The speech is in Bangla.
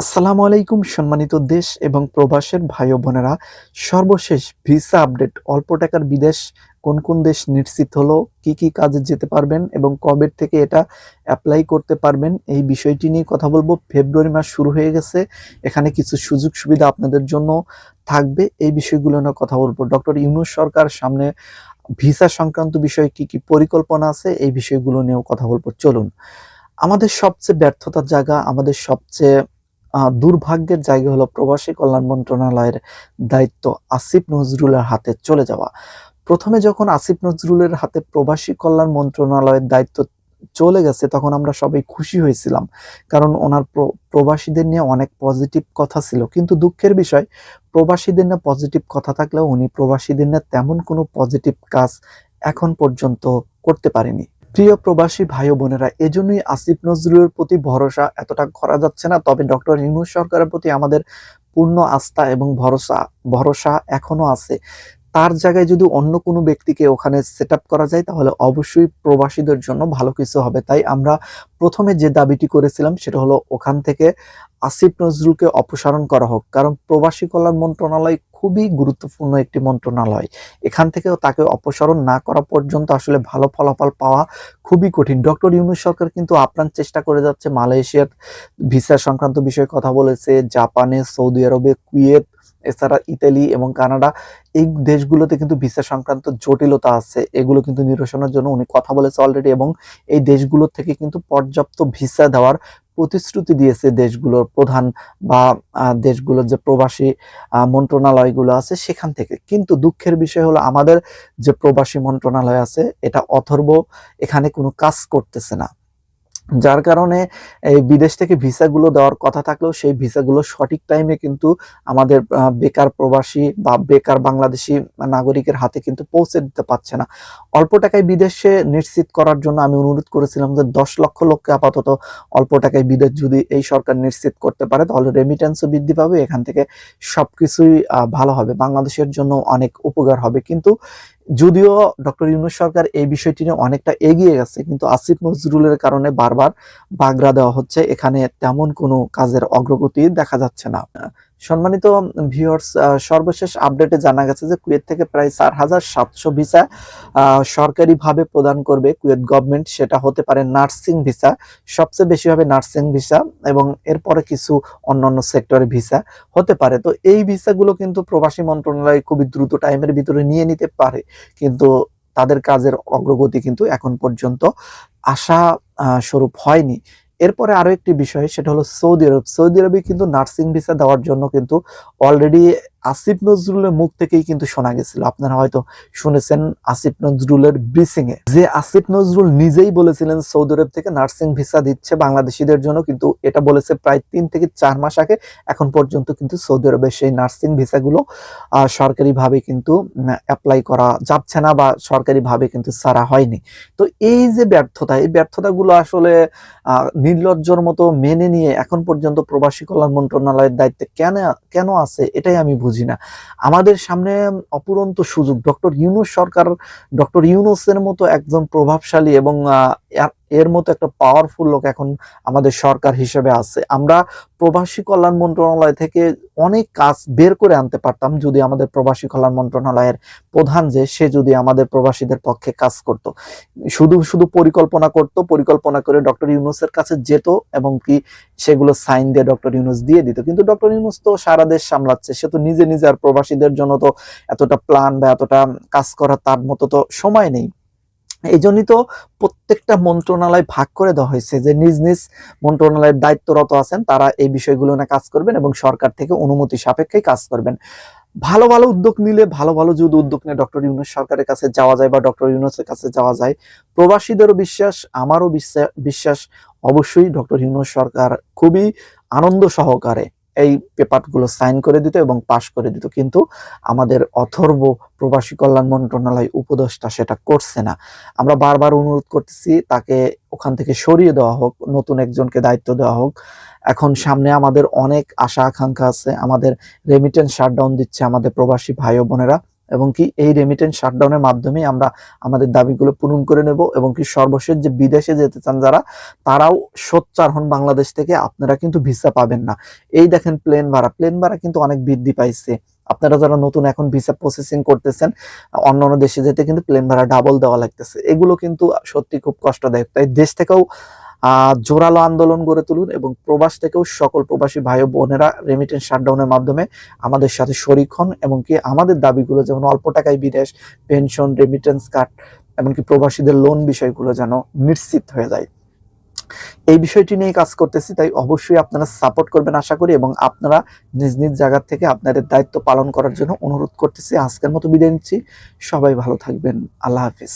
আসসালামু আলাইকুম, সম্মানিত দেশ এবং প্রবাসের ভাই বোনেরা। সর্বশেষ ভিসা আপডেট। অল্প টাকার বিদেশ কোন কোন দেশ নিশ্চিত হলো? কি কি কাজে যেতে পারবেন এবং কবে থেকে এটা অ্যাপ্লাই করতে পারবেন? এই বিষয়টি নিয়ে কথা বলব। ফেব্রুয়ারি মাস শুরু হয়ে গেছে। এখানে কিছু সুযোগ সুবিধা আপনাদের জন্য থাকবে। এই বিষয়গুলো নিয়ে কথা বলব। ডক্টর ইউনুস সরকার সামনে ভিসা সংক্রান্ত বিষয়ে কি কি পরিকল্পনা আছে? এই বিষয়গুলো নিয়েও কথা বলব। চলুন। আমাদের সবচেয়ে ব্যর্থতার জায়গা, আমাদের সবচেয়ে দুর্ভাগ্যের জায়গা হলো প্রবাসী কল্যাণ মন্ত্রণালয়ের দায়িত্ব আসিফ নজরুলের হাতে চলে যাওয়া। প্রথমে যখন আসিফ নজরুলের হাতে প্রবাসী কল্যাণ মন্ত্রণালয়ের দায়িত্ব চলে গেছে, তখন আমরা সবাই খুশি হয়েছিলাম। কারণ ওনার প্র- প্রবাসীদের নিয়ে অনেক পজিটিভ কথা ছিল। কিন্তু দুঃখের বিষয়, প্রবাসীদের নিয়ে পজিটিভ কথা থাকলেও উনি প্রবাসীদের নিয়ে তেমন কোনো পজিটিভ কাজ এখন পর্যন্ত করতে পারেনি। প্রিয় প্রবাসী ভাই বোনেরা, এজন্যই আসিফ নজরুলের প্রতি ভরসা এতটা করা যাচ্ছে না। তবে ডক্টর ইউনুস সরকারের প্রতি আমাদের পূর্ণ আস্থা এবং ভরসা ভরসা এখনও আছে। তার জায়গায় যদি অন্য কোনো ব্যক্তিকে ওখানে সেট করা যায়, তাহলে অবশ্যই প্রবাসীদের জন্য ভালো কিছু হবে। তাই আমরা প্রথমে যে দাবিটি করেছিলাম, সেটা হলো ওখান থেকে আসিফ নজরুলকে অপসারণ করা হোক। কারণ প্রবাসী কল্যাণ মন্ত্রণালয় খুবই গুরুত্বপূর্ণ একটি মন্ত্রণালয়। এখান থেকেও তাকে অপসারণ না করা পর্যন্ত আসলে ভালো ফলাফল পাওয়া খুবই কঠিন। ডক্টর ইউনুস সরকার কিন্তু আপ্রাণ চেষ্টা করে যাচ্ছে মালয়েশিয়ার ভিসা সংক্রান্ত বিষয়ে কথা বলেছে। জাপানে, সৌদি আরবে, কুয়েত, এছাড়া ইতালি এবং কানাডা এই দেশগুলোতে কিন্তু ভিসা সংক্রান্ত জটিলতা আছে। এগুলো কিন্তু নিরসনের জন্য উনি কথা বলেছে অলরেডি এবং এই দেশগুলো থেকে কিন্তু পর্যাপ্ত ভিসা দেওয়ার প্রতিশ্রুতি দিয়েছে দেশগুলোর প্রধান বা দেশগুলোর যে প্রবাসী মন্ত্রণালয়গুলো আছে সেখান থেকে। কিন্তু দুঃখের বিষয় হলো আমাদের যে প্রবাসী মন্ত্রণালয় আছে, এটা অথর্ব, এখানে কোনো কাজ করতেছে না। যার কারণে এই বিদেশ থেকে ভিসাগুলো দেওয়ার কথা থাকলেও সেই ভিসাগুলো সঠিক টাইমে কিন্তু আমাদের বেকার প্রবাসী বা বেকার বাংলাদেশি নাগরিকের হাতে কিন্তু পৌঁছে দিতে পারছে না। অল্প টাকায় বিদেশে নিশ্চিত করার জন্য আমি অনুরোধ করেছিলাম যে দশ লক্ষ লোককে আপাতত অল্প টাকায় বিদেশ যদি এই সরকার নিশ্চিত করতে পারে তাহলে রেমিটেন্সও বৃদ্ধি পাবে এখান থেকে সবকিছুই আহ, ভালো হবে। বাংলাদেশের জন্য অনেক উপকার হবে। কিন্তু যদিও ডক্টর ইউনুস সরকার এই বিষয়টি নিয়ে অনেকটা এগিয়ে গেছে, কিন্তু আসিফ নজরুলের কারণে বারবার বাগড়া দেওয়া হচ্ছে। এখানে তেমন কোনো কাজের অগ্রগতি দেখা যাচ্ছে না। সম্মানিত ভিউয়ার্স সর্বশেষ আপডেটে জানা গেছে যে কুয়েত থেকে প্রায় চার হাজার সাতশো ভিসা সরকারিভাবে প্রদান করবে কুয়েত গভর্নমেন্ট। সেটা হতে পারে নার্সিং ভিসা, সবচেয়ে বেশি হবে নার্সিং ভিসা এবং এরপরে কিছু অন্যান্য সেক্টরে ভিসা হতে পারে। তো এই ভিসাগুলো কিন্তু প্রবাসী মন্ত্রণালয় খুবই দ্রুত টাইমের ভিতরে নিয়ে নিতে পারে, কিন্তু তাদের কাজের অগ্রগতি কিন্তু এখন পর্যন্ত আশা স্বরূপ হয়নি। এরপরে আরও একটি বিষয়, সেটা হলো সৌদি আরব। সৌদি আরবে কিন্তু নার্সিং ভিসা দেওয়ার জন্য কিন্তু অলরেডি আসিফ নজরুলের মুখ থেকেই কিন্তু শোনা গেছিল। আপনারা হয়তো শুনেছেন আসিফ নজরুলের ব্রিসিং এ। যে আসিফ নজরুল নিজেই বলেছিলেন সৌদি আরব থেকে নার্সিং ভিসা দিচ্ছে, বাংলাদেশিদের জন্য কিন্তু এটা বলেছে প্রায় তিন থেকে চার মাস আগে। এখন পর্যন্ত কিন্তু সৌদি আরবের সেই নার্সিং ভিসাগুলো সরকারিভাবে কিন্তু অ্যাপ্লাই করা যাচ্ছে না বা সরকারিভাবে কিন্তু ছাড়া হয়নি। তো এই যে ব্যর্থতা, এই ব্যর্থতাগুলো আসলে নির্লজ্জর মতো মেনে নিয়ে এখন পর্যন্ত প্রবাসী কল্যাণ মন্ত্রণালয়ের দায়িত্বে কেন কেন আছে, এটাই আমি বুঝি না। আমাদের সামনে অপুরন্ত সুযোগ। ডক্টর ইউনুস সরকার ডক্টর ইউনুসের মতো একজন প্রভাবশালী এবং এর- মতো একটা পাওয়ারফুল লোক এখন আমাদের সরকার হিসেবে আছে। আমরা প্রবাসী কল্যাণ মন্ত্রণালয় থেকে অনেক কাজ বের করে আনতে পারতাম যদি আমাদের প্রবাসী কল্যাণ মন্ত্রণালয়ের প্রধান যে, সে যদি আমাদের প্রবাসীদের পক্ষে কাজ করত। শুধু শুধু পরিকল্পনা করত, পরিকল্পনা করে ডক্টর ইউনুসের কাছে যেত এবং কি সেগুলো সাইন দিয়ে ডক্টর ইউনুস দিয়ে দিত। কিন্তু ডক্টর ইউনুস তো সারা দেশ সামলাচ্ছে, সে তো নিজে নিজে আর প্রবাসীদের জন্য তো এতটা প্ল্যান বা এতটা কাজ করার তার মতো তো সময় নেই। এই জন্যই তো প্রত্যেকটা মন্ত্রণালয় ভাগ করে দেওয়া হয়েছে যে নিজ নিজ মন্ত্রণালয়ের দায়িত্বরত আছেন, তারা এই বিষয়গুলো না কাজ করবেন এবং সরকার থেকে অনুমতি সাপেক্ষেই কাজ করবেন। ভালো ভালো উদ্যোগ নিলে ভালো ভালো যদি উদ্যোগ নিয়ে, ডক্টর ইউনুস সরকারের কাছে যাওয়া যায় বা ডক্টর ইউনুসের কাছে যাওয়া যায়, প্রবাসীদেরও বিশ্বাস, আমারও বিশ্বাস বিশ্বাস অবশ্যই ডক্টর ইউনুস সরকার খুবই আনন্দ সহকারে এই পেপারগুলো সাইন করে দিত এবং পাশ করে দিত। কিন্তু আমাদের অথর্ব প্রবাসী কল্যাণ মন্ত্রণালয় উপদেষ্টা সেটা করছে না। আমরা বারবার অনুরোধ করতেছি, তাকে ওখান থেকে সরিয়ে দেওয়া হোক, নতুন একজনকে দায়িত্ব দেওয়া হোক। এখন সামনে আমাদের অনেক আশা আকাঙ্ক্ষা আছে, আমাদের রেমিটেন্স শাটডাউন দিচ্ছে আমাদের প্রবাসী ভাই বোনেরা। এবং কি এই রেমিটেন্স শাটডাউনের মাধ্যমে আমরা আমাদের দাবিগুলো পূরণ করে নেব এবং কি সর্বশেষ যে বিদেশে যেতে চান যারা, তারাও সোচ্চার হন বাংলাদেশ থেকে, আপনারা কিন্তু ভিসা পাবেন না। এই দেখেন প্লেন ভাড়া। প্লেন ভাড়া কিন্তু অনেক বৃদ্ধি পাইছে। আপনারা যারা নতুন এখন ভিসা প্রসেসিং করতেছেন, অন্য অন্য দেশে যেতে কিন্তু প্লেন ভাড়া ডাবল দেওয়া লাগতেছে। এগুলো কিন্তু সত্যি খুব কষ্টদায়ক। তাই দেশ থেকেও জোরালো আন্দোলন গড়ে তুলুন এবং প্রবাস থেকেও সকল প্রবাসী ভাই বোনেরা রেমিটেন্স শাটডাউনের মাধ্যমে আমাদের সাথে শরিক হন এবং কি আমাদের দাবিগুলো যেমন অল্প টাকায় বিদেশ পেনশন রেমিটেন্স কার্ড এমনকি প্রবাসীদের লোন বিষয়গুলো যেন নিশ্চিত হয়ে যায়। এই বিষয়টি নিয়ে কাজ করতেছি, তাই অবশ্যই আপনারা সাপোর্ট করবেন আশা করি এবং আপনারা নিজ নিজ জায়গা থেকে আপনাদের দায়িত্ব পালন করার জন্য অনুরোধ করতেছি। আজকের মতো বিদায় নিচ্ছি। সবাই ভালো থাকবেন। আল্লাহ হাফিজ।